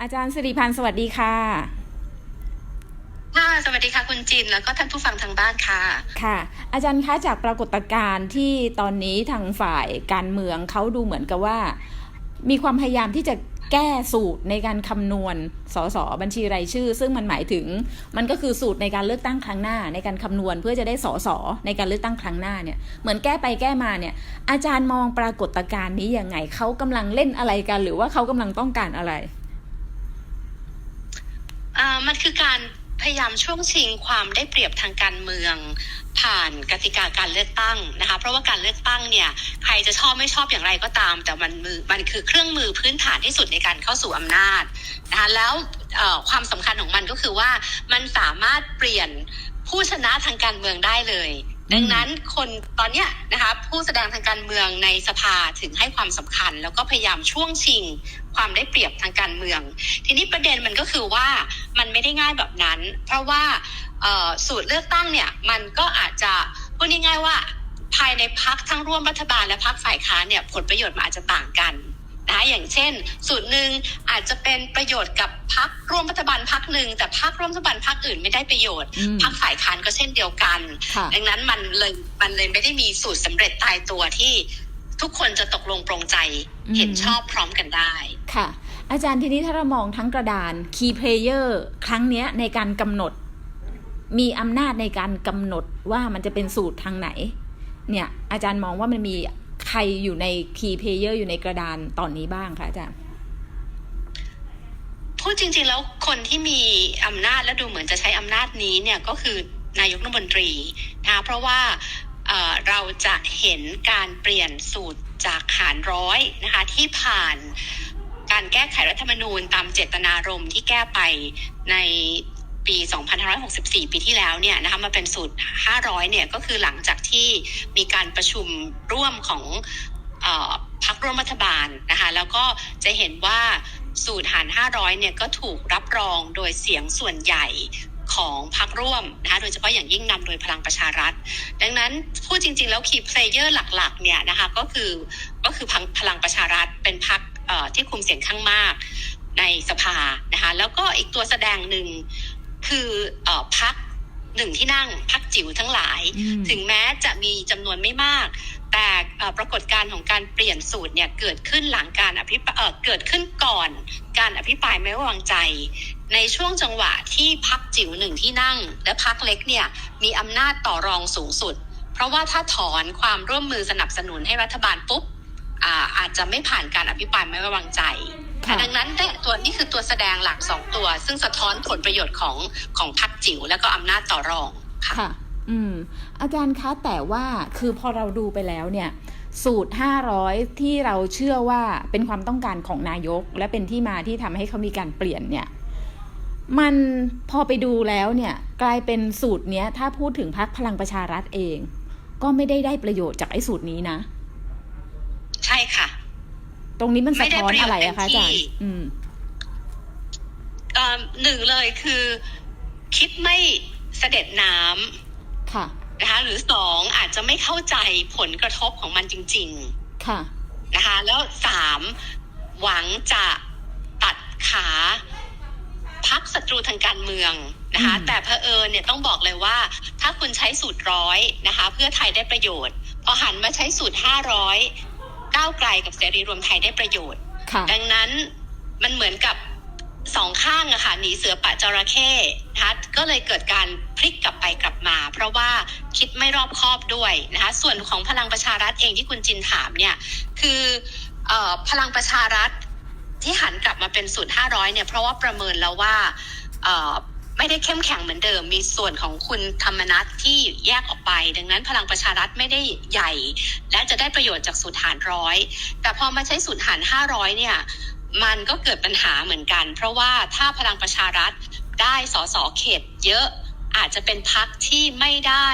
อาจารย์สิริพันธ์สวัสดีค่ะ ค่ะ สวัสดีค่ะคุณจิน แล้วก็ท่านผู้ฟังทางบ้านค่ะ ค่ะ อาจารย์คะจากปรากฏการณ์ที่ตอนนี้ทางฝ่ายการเมืองเขาดูเหมือนกับว่า มีความพยายามที่จะแก้สูตรในการคำนวณสสบัญชีรายชื่อ ซึ่งมันหมายถึงมันก็คือสูตรในการเลือกตั้งครั้งหน้า ในการคำนวณเพื่อจะได้สสในการเลือกตั้งครั้งหน้าเนี่ยเหมือนแก้ไปแก้มาเนี่ย อาจารย์มองปรากฏการณ์นี้ยังไงเขากำลังเล่นอะไรกัน หรือว่าเขากำลังต้องการอะไรอ่า มันคือการพยายามช่วงชิงความได้เปรียบทางการเมือง ผ่านกติกาการเลือกตั้งนะคะ เพราะว่าการเลือกตั้งเนี่ยใครจะชอบไม่ชอบอย่างไรก็ตาม แต่มันมือมันคือเครื่องมือพื้นฐานที่สุดในการเข้าสู่อำนาจนะคะแล้วความสำคัญของมันก็คือว่ามันสามารถเปลี่ยนผู้ชนะทางการเมืองได้เลย ดังนั้นคนตอนเนี้ยนะคะผู้แสดงทางการเมืองในสภาถึงให้ความสำคัญ แล้วก็พยายามช่วงชิง ความได้เปรียบทางการเมือง ทีนี้ประเด็นมันก็คือว่ามันไม่ได้ง่ายแบบนั้น เพราะว่าสูตรเลือกตั้งเนี่ยมันก็อาจจะพูดง่ายๆว่าภายในพักทั้งร่วมรัฐบาลและพักฝ่ายค้านเนี่ยผลประโยชน์มันอาจจะต่างกัน นะคะอย่างเช่น สูตรหนึ่งอาจจะเป็นประโยชน์กับพักร่วมรัฐบาลพักหนึ่งแต่พักร่วมรัฐบาลพักอื่นไม่ได้ประโยชน์อืมพักฝ่ายค้านก็เช่นเดียวกันค่ะดังนั้นมันเลยมันเลยไม่ได้มีสูตรสำเร็จตายตัวที่ทุกคนจะตกลงปรงใจอืมเห็นชอบพร้อมกันได้ค่ะ อาจารย์ทีนี้ถ้าเรามองทั้งกระดาน Key Player ครั้งเนี้ยในการกำหนด มีอำนาจในการกำหนดว่ามันจะเป็นสูตรทางไหน เนี่ย อาจารย์มองว่ามันมีใค รอยู่ใน Key Player อยู่ในกระดานตอนนี้บ้างคะอาจารย์พูดจริง ๆ แล้วคนที่มีอำนาจและดูเหมือนจะใช้อำนาจนี้เนี่ยก็คือนายกรัฐมนตรีนะคะเพราะว่าเเราจะเห็นการเปลี่ยนสูตรจากหารร้อยนะคะที่ผ่านการแก้ไขรัฐธรรมนูญตามเจตนารมณ์ที่แก้ไปใน ปี 2564 ปีที่แล้วเนี่ยนะคะมาเป็นสูตร 500 เนี่ยก็คือหลังจากที่มีการประชุมร่วมของเอ่อพักร่วมรัฐบาลนะคะแล้วก็จะเห็นว่าสูตรหาร 500 เนี่ยก็ถูกรับรองโดยเสียงส่วนใหญ่ของพักร่วมนะคะโดยเฉพาะอย่างยิ่งนำโดยพลังประชารัฐ ดังนั้นพูดจริง ๆ แล้วคีย์เพลเยอร์หลักๆเนี่ยนะคะก็คือก็คือพังพลังประชารัฐเป็นพักที่คุมเสียงข้างมากในสภานะคะแล้วก็อีกตัวแสดงหนึ่ง คือเออพักหนึ่งที่นั่งพักจิ๋วทั้งหลายอืมถึงแม้จะมีจำนวนไม่มาก แต่เอ่อปรากฏการณ์ของการเปลี่ยนสูตรเนี่ยเกิดขึ้นหลังการอภิปรายเอ่อเกิดขึ้นก่อนการอภิปรายไม่ไว้วางใจ ในช่วงจังหวะที่พักจิ๋วหนึ่งที่นั่ง และพักเล็กเนี่ยมีอำนาจต่อรองสูงสุด เพราะว่าถ้าถอนความร่วมมือสนับสนุนให้รัฐบาลปุ๊บอ่าอาจจะไม่ผ่านการอภิปรายไม่ไว้วางใจค่ะ ดังนั้นเนี่ยตัวนี้คือตัวแสดงหลักสองตัว ซึ่งสะท้อนผลประโยชน์ของของพักจิ๋วและก็อำนาจต่อรองค่ะค่ะอืมอาจารย์คะแต่ว่าคือพอเราดูไปแล้วเนี่ย สูตร 500 ที่เราเชื่อว่าเป็นความต้องการของนายก และเป็นที่มาที่ทำให้เขามีการเปลี่ยนเนี่ย มันพอไปดูแล้วเนี่ย กลายเป็นสูตรเนี้ย ถ้าพูดถึงพักพลังประชารัฐเอง ก็ไม่ได้ได้ประโยชน์จากไอ้สูตรนี้นะ ใช่ค่ะ ตรงนี้มันไม่สะได้ท้อนประโยชน์อะไรอะคะอาเต็มที่จารย์อืมเอ่อหนึ่งเลยคือ คิดไม่เสด็จน้ำค่ะนะคะหรือสองอาจจะไม่เข้าใจผลกระทบของมันจริงค่ะๆนะคะแล้วสามหวังจะตัดขาพักศัตรูทางการเมืองนะคะอืมแต่เผอิญเนี่ยต้องบอกเลยว่า ถ้าคุณใช้สูตรร้อยนะคะ เพื่อไทยได้ประโยชน์ พอหันมาใช้สูตรห้าร้อย ก้าวไกลกับเสรีรวมไทยได้ประโยชน์ค่ะดังนั้นมันเหมือนกับสองข้างอะค่ะหนีเสือปะจระเข้นะคะก็เลยเกิดการพลิกกลับไปกลับมา เพราะว่าคิดไม่รอบคอบด้วยนะคะส่วนของพลังประชารัฐเองที่คุณจินถามเนี่ยคือเออพลังประชารัฐที่หันกลับมาเป็นสูตรห้าร้อยเนี่ยเพราะว่าประเมินแล้วว่าเอ่อ ไม่ได้เข้มแข็งเหมือนเดิม มีส่วนของคุณธรรมนัทที่แยกออกไป ดังนั้นพลังประชารัฐไม่ได้ใหญ่ และจะได้ประโยชน์จากสูตรหารร้อย แต่พอมาใช้สูตรหารห้าร้อยเนี่ยมันก็เกิดปัญหาเหมือนกัน เพราะว่าถ้าพลังประชารัฐได้สสเขตเยอะอาจจะเป็นพักที่ไม่ได้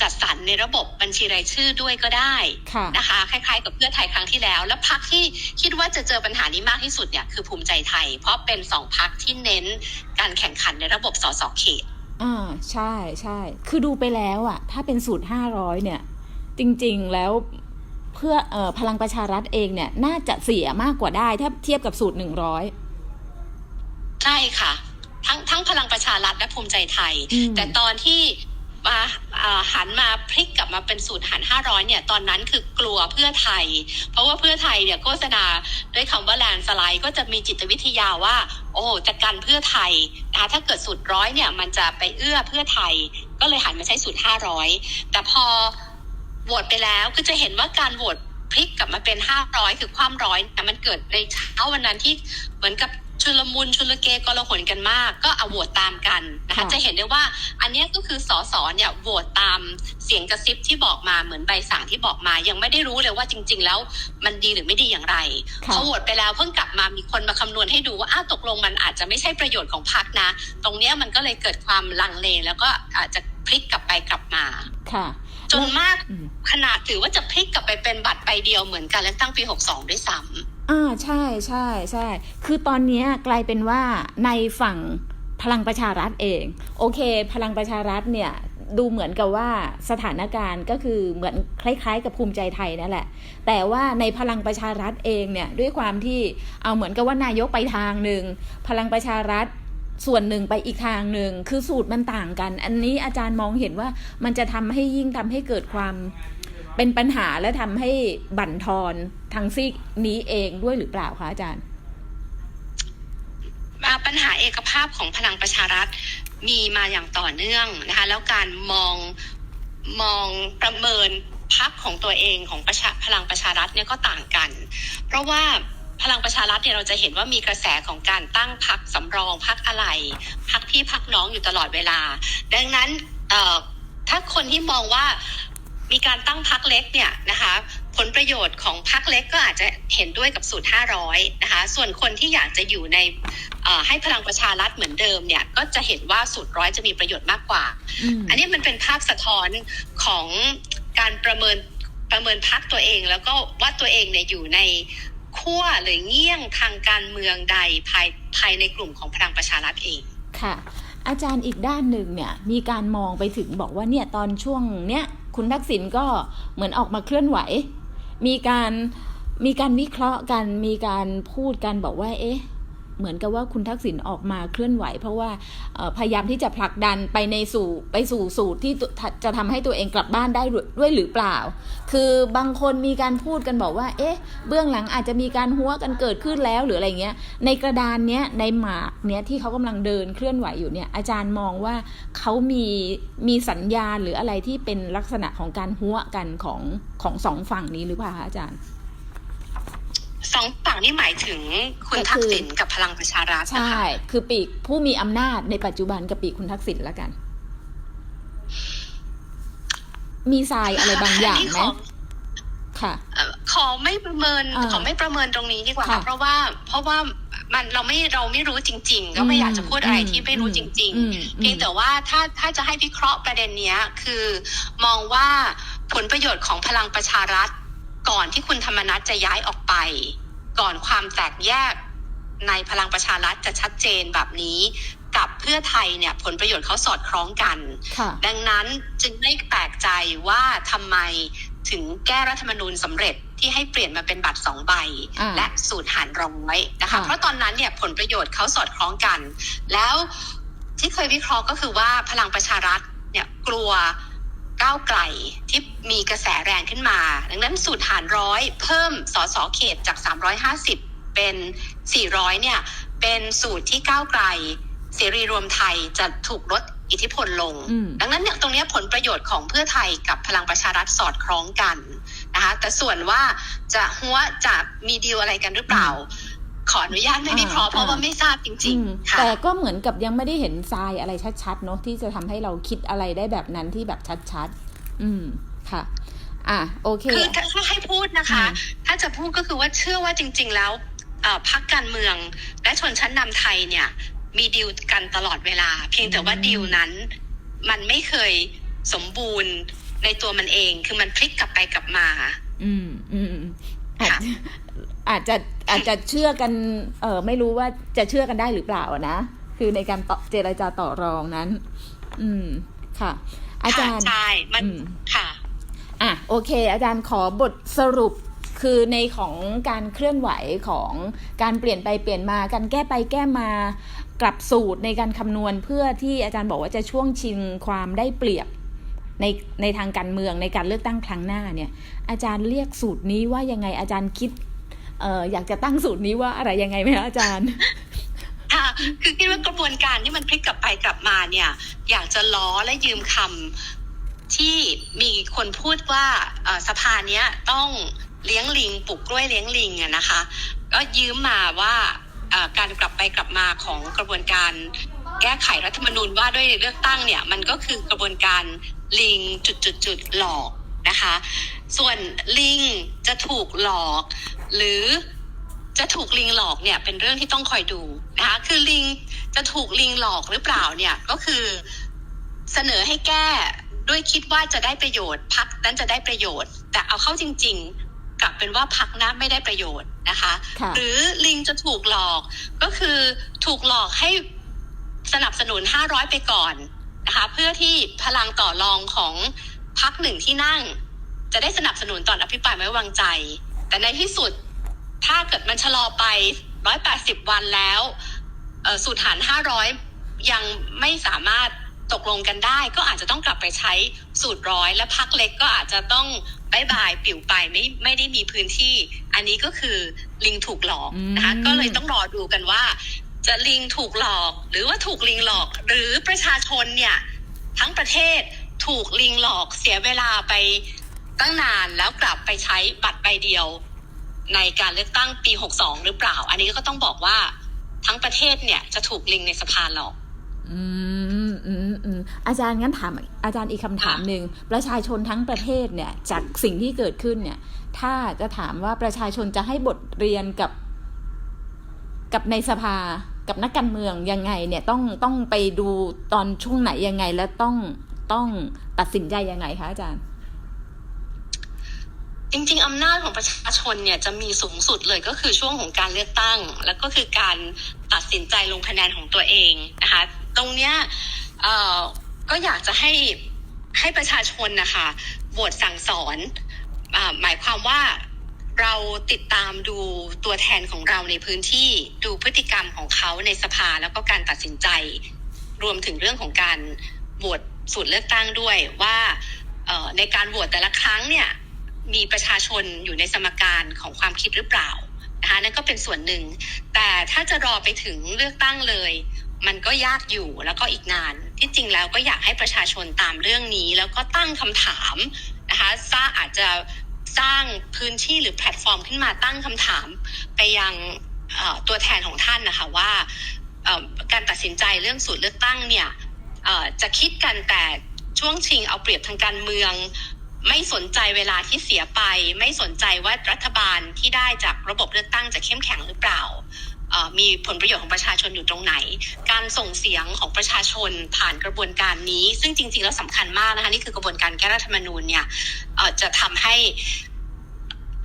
จัดสรรในระบบบัญชีรายชื่อด้วยก็ได้ค่ะนะคะคล้ายๆ กับเพื่อไทยครั้งที่แล้ว และพักที่คิดว่าจะเจอปัญหานี้มากที่สุดเนี่ยคือภูมิใจไทย เพราะเป็นสองพักที่เน้นการแข่งขันในระบบสสเขตอ่าใช่ใช่คือดูไปแล้วอะถ้าเป็นสูตรห้าร้อยเนี่ย จริงๆแล้วเพื่อเอ่อพลังประชารัฐเองเนี่ย น่าจะเสียมากกว่าได้ถ้าเทียบกับสูตรหนึ่งร้อยใช่ค่ะ ทั้งทั้งพลังประชารัฐและภูมิใจไทยอืมแต่ตอนที่ มาหันมาพลิกกลับมาเป็นสูตรหารห้าร้อยเนี่ย ตอนนั้นคือกลัวเพื่อไทย เพราะว่าเพื่อไทยเนี่ยโฆษณาด้วยคำว่าแลนสไลด์ก็จะมีจิตวิทยาว่า โอ้จะกันเพื่อไทยนะคะถ้าเกิดสูตรร้อยเนี่ย มันจะไปเอื้อเพื่อไทย ก็เลยหันมาใช้สูตรห้าร้อยแต่พอโหวตไปแล้วก็จะเห็นว่าการโหวตพลิกกลับมาเป็นห้าร้อยคือความร้อยแต่มันเกิดในเช้าวันนั้นที่เหมือนกับ ชุลมุนชุลเกกลหนกันมาก ก็เอาโหวตตามกันนะคะค่ะจะเห็นได้ว่าอันเนี้ยก็คือสสเนี่ยโหวตตามเสียงกระซิบที่บอกมาเหมือนใบสั่งที่บอกมา ยังไม่ได้รู้เลยว่าจริง ๆ แล้วมันดีหรือไม่ดีอย่างไรค่ะพอโหวตไปแล้วเพิ่งกลับมามีคนมาคำนวณให้ดูว่าอ้าวตกลงมันอาจจะไม่ใช่ประโยชน์ของพรรคนะ ตรงเนี้ยมันก็เลยเกิดความลังเลแล้วก็อาจจะพลิกกลับไปกลับมาค่ะจนมากอืมขนาดถือว่าจะพลิกกลับไปเป็นบัตรใบเดียวเหมือนการเลือกตั้งปี 62 ด้วยซ้ำ อ่าใช่ใช่ใช่คือตอนนี้กลายเป็นว่าในฝั่งพลังประชารัฐเอง โอเค พลังประชารัฐเนี่ยดูเหมือนกับว่าสถานการณ์ก็คือเหมือนคล้ายๆ กับภูมิใจไทยนั่นแหละ แต่ว่าในพลังประชารัฐเองเนี่ยด้วยความที่เอาเหมือนกับว่านายกไปทางหนึ่งพลังประชารัฐส่วนหนึ่งไปอีกทางหนึ่งคือสูตรมันต่างกัน อันนี้อาจารย์มองเห็นว่ามันจะทำให้ยิ่งทำให้เกิดความ เป็นปัญหาและทำให้บั่นทอนทางซีกนี้เองด้วยหรือเปล่าคะอาจารย์ปัญหาเอกภาพของพลังประชารัฐมีมาอย่างต่อเนื่องนะคะ แล้วการมองมองประเมินพักของตัวเองของประชาพลังประชารัฐเนี่ยก็ต่างกัน เพราะว่าพลังประชารัฐเนี่ยเราจะเห็นว่ามีกระแสของการตั้งพักสำรองพักอะไรพักพี่พักน้องอยู่ตลอดเวลา ดังนั้นถ้าคนที่มองว่า มีการตั้งพักเล็กเนี่ยนะคะผลประโยชน์ของพักเล็กก็อาจจะเห็นด้วยกับสูตร 500 นะคะ ส่วนคนที่อยากจะอยู่ในเอ่อให้พลังประชารัฐเหมือนเดิมเนี่ย ก็จะเห็นว่าสูตรร้อยจะมีประโยชน์มากกว่าอืมอันนี้มันเป็นภาพสะท้อนของการประเมินประเมินพักตัวเอง แล้วก็ว่าตัวเองเนี่ยอยู่ในขั้วหรือเงี่ยงทางการเมืองใดภายภายในกลุ่มของพลังประชารัฐเอง ค่ะ อาจารย์อีกด้านหนึ่งเนี่ยมีการมองไปถึงบอกว่าเนี่ยตอนช่วงเนี้ย คุณทักษิณก็เหมือนออกมาเคลื่อนไหว มีการมีการวิเคราะห์กัน มีการพูดกันบอกว่า เอ๊ะ เหมือนกับว่าคุณทักษิณออกมาเคลื่อนไหว เพราะว่าพยายามที่จะผลักดันไปในสู่ไปสู่สูตรที่จะทำให้ตัวเองกลับบ้านได้ด้วยหรือเปล่า คือบางคนมีการพูดกันบอกว่า เอ๊ะ เบื้องหลังอาจจะมีการหัวกันเกิดขึ้นแล้วหรืออะไรเงี้ย ในกระดานเนี้ยในหมากเนี้ยที่เขากำลังเดินเคลื่อนไหวอยู่เนี่ย อาจารย์มองว่าเขามีมีสัญญาณหรืออะไรที่เป็นลักษณะของการหัวกันของของสองฝั่งนี้หรือเปล่าคะอาจารย์ สองฝั่งนี่หมายถึงคุณก็คือทักษิณกับพลังประชารัฐนะใช่คะคือปีกผู้มีอำนาจในปัจจุบันกับปีกคุณทักษิณละกัน มีทรายอะไรบางอย่างนนี้ไหมขอค่ะเอ่อขอไม่ประเมินอ่าขอไม่ประเมินตรงนี้ดีกว่าค่ะค่ะเพราะว่าเพราะว่ามันเราไม่เราไม่รู้จริง ๆ ก็ไม่อยากจะพูดอะไรที่ไม่รู้จริงอืมๆเพียงแต่ว่าถ้าถ้าจะให้วิเคราะห์ประเด็นเนี้ย คือมองว่าผลประโยชน์ของพลังประชารัฐ ก่อนที่คุณธรรมนัฐจะย้ายออกไป ก่อนความแตกแยกในพลังประชารัฐจะชัดเจนแบบนี้กับเพื่อไทยเนี่ยผลประโยชน์เขาสอดคล้องกันค่ะดังนั้นจึงไม่แปลกใจว่าทำไมถึงแก้รัฐธรรมนูญสำเร็จที่ให้เปลี่ยนมาเป็นบัตรสองใบอ่าและสูตรหารร้อยนะคะค่ะเพราะตอนนั้นเนี่ยผลประโยชน์เขาสอดคล้องกัน แล้วที่เคยวิเคราะห์ก็คือว่าพลังประชารัฐเนี่ยกลัว ก้าวไกลที่มีกระแสแรงขึ้นมา ดังนั้นสูตรหารร้อยเพิ่มสสเขตจาก 350 เป็น 400 เนี่ย เป็นสูตรที่ก้าวไกลเสรีรวมไทยจะถูกลดอิทธิพลลงอืมดังนั้นเนี่ยตรงเนี้ยผลประโยชน์ของเพื่อไทยกับพลังประชารัฐสอดคล้องกันนะคะแต่ส่วนว่าจะหัวจะมีดีลอะไรกันหรือเปล่า ขออนุญาตไม่วิเคราะห์อ่าเพราะว่าไม่ทราบจริงอืมๆค่ะแต่ก็เหมือนกับยังไม่ได้เห็นทรายอะไรชัดๆเนาะที่จะทำให้เราคิดอะไรได้แบบนั้นที่แบบชัดๆ อืมค่ะอะโอเคคือถ้าถ้าให้พูดนะคะอืมถ้าจะพูดก็คือว่าเชื่อว่าจริง ๆ แล้วเอ่อพรรคการเมืองและชนชั้นนำไทยเนี่ย มีดีลกันตลอดเวลา เพียงแต่ว่าดีลนั้น มันไม่เคยสมบูรณ์ในตัวมันเอง คือมันพลิกกลับไปกลับมา อืมอืม อาจค่ะจะอาจจะอาจจะเชื่อกันเออไม่รู้ว่าจะเชื่อกันได้หรือเปล่าอะนะคือในการต่อเจรจาต่อรองนั้น อืมค่ะ อาจารย์ค่ะใช่มันอืมค่ะอะโอเค อาจารย์ขอบทสรุปคือในของการเคลื่อนไหวของการเปลี่ยนไปเปลี่ยนมาการแก้ไปแก้มากลับสูตรในการคำนวณเพื่อที่อาจารย์บอกว่าจะช่วงชิงความได้เปรียบในในทางการเมืองในการเลือกตั้งครั้งหน้าเนี่ย อาจารย์เรียกสูตรนี้ว่ายังไงอาจารย์คิด เอออยากจะตั้งสูตรนี้ว่าอะไรยังไงไหมคะอาจารย์ค่ะคือคิดว่ากระบวนการที่มันพลิกกลับไปกลับมาเนี่ย อยากจะล้อและยืมคำที่มีคนพูดว่าสภาเนี้ยต้องเลี้ยงลิงปลูกกล้วยเลี้ยงลิงอะนะคะ ก็ยืมมาว่าการกลับไปกลับมาของกระบวนการแก้ไขรัฐธรรมนูญว่าด้วยเลือกตั้งเนี่ยมันก็คือกระบวนการลิงจุดจุดจุดๆๆหลอกนะคะ ส่วนลิงจะถูกหลอก หรือจะถูกลิงหลอกเนี่ยเป็นเรื่องที่ต้องคอยดูนะคะคือลิงจะถูกลิงหลอกหรือเปล่าเนี่ยก็คือเสนอให้แก้ด้วยคิดว่าจะได้ประโยชน์พักนั้นจะได้ประโยชน์ แต่เอาเข้าจริง ๆ กลับเป็นว่าพักนั้นไม่ได้ประโยชน์นะคะค่ะหรือลิงจะถูกหลอกก็คือถูกหลอกให้สนับสนุน 500 ไปก่อนนะคะเพื่อที่พลังต่อรองของพักหนึ่งที่นั่ง จะได้สนับสนุนตอนอภิปรายไม่ไว้วางใจ แต่ในที่สุด ถ้าเกิดมันชะลอไป180วันแล้วเอ่อสูตรหาร500ยังไม่สามารถตกลงกันได้ ก็อาจจะต้องกลับไปใช้สูตรร้อยและพักเล็กก็อาจจะต้องบายบายปิวไปไม่ไม่ได้มีพื้นที่ อันนี้ก็คือลิงถูกหลอกนะคะอืมก็เลยต้องรอดูกันว่า จะลิงถูกหลอกหรือว่าถูกลิงหลอก หรือประชาชนเนี่ยทั้งประเทศถูกลิงหลอกเสียเวลาไป ตั้งนานแล้วกลับไปใช้บัตรใบเดียว ในการเลือกตั้งปี 62 หรือเปล่า อันนี้ก็ต้องบอกว่าทั้งประเทศเนี่ยจะถูกลิงในสภาหลอกอืมอืมอืมอาจารย์งั้นถามอาจารย์อีกคำถามหนึ่งประชาชนทั้งประเทศเนี่ย จากสิ่งที่เกิดขึ้นเนี่ย ถ้าจะถามว่าประชาชนจะให้บทเรียนกับ กับในสภากับนักการเมืองยังไง เนี่ยต้องต้องไปดูตอนช่วงไหนยังไง และต้องต้องตัดสินใจยังไงคะอาจารย์ จริงๆอำนาจของประชาชนเนี่ยจะมีสูงสุดเลยก็คือช่วงของการเลือกตั้ง แล้วก็คือการตัดสินใจลงคะแนนของตัวเองนะคะตรงเนี้ยก็อยากจะให้ให้ประชาชนนะคะโหวตสั่งสอนอหมายความว่าเราติดตามดูตัวแทนของเราในพื้นที่ดูพฤติกรรมของเขาในสภาแล้วก็การตัดสินใจ รวมถึงเรื่องของการโหวตสูตรเลือกตั้งด้วยว่าในการโหวตแต่ละครั้งเนี่ย มีประชาชนอยู่ในสมการของความคิดหรือเปล่านะคะนั่นก็เป็นส่วนหนึ่ง แต่ถ้าจะรอไปถึงเลือกตั้งเลย มันก็ยากอยู่แล้วก็อีกนาน ที่จริงแล้วก็อยากให้ประชาชนตามเรื่องนี้ แล้วก็ตั้งคำถามนะคะสร้าอาจจะสร้างพื้นที่หรือแพลตฟอร์มขึ้นมาตั้งคำถามไปยังตัวแทนของท่านนะคะว่าการตัดสินใจเรื่องสูตรเลือกตั้งเนี่ยจะคิดกันแต่ช่วงชิงเอาเปรียบทางการเมือง ไม่สนใจเวลาที่เสียไป ไม่สนใจว่ารัฐบาลที่ได้จากระบบเลือกตั้งจะเข้มแข็งหรือเปล่าเอ่อมีผลประโยชน์ของประชาชนอยู่ตรงไหน การส่งเสียงของประชาชนผ่านกระบวนการนี้ ซึ่งจริง ๆ แล้วสำคัญมากนะคะนี่คือกระบวนการแก้รัฐธรรมนูญเนี่ยเอ่อจะทำให้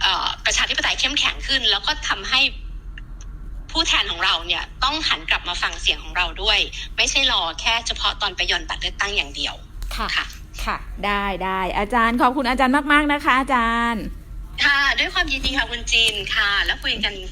เอ่อประชาธิปไตยเข้มแข็งขึ้น แล้วก็ทำให้ผู้แทนของเราเนี่ยต้องหันกลับมาฟังเสียงของเราด้วย ไม่ใช่รอแค่เฉพาะตอนไปหย่อนบัตรเลือกตั้งอย่างเดียวค่ะค่ะ ค่ะ ได้ได้อาจารย์ขอบคุณอาจารย์มาก ๆ นะคะ อาจารย์ ค่ะ ด้วยความยินดีค่ะคุณจีนค่ะ แล้วคุยกัน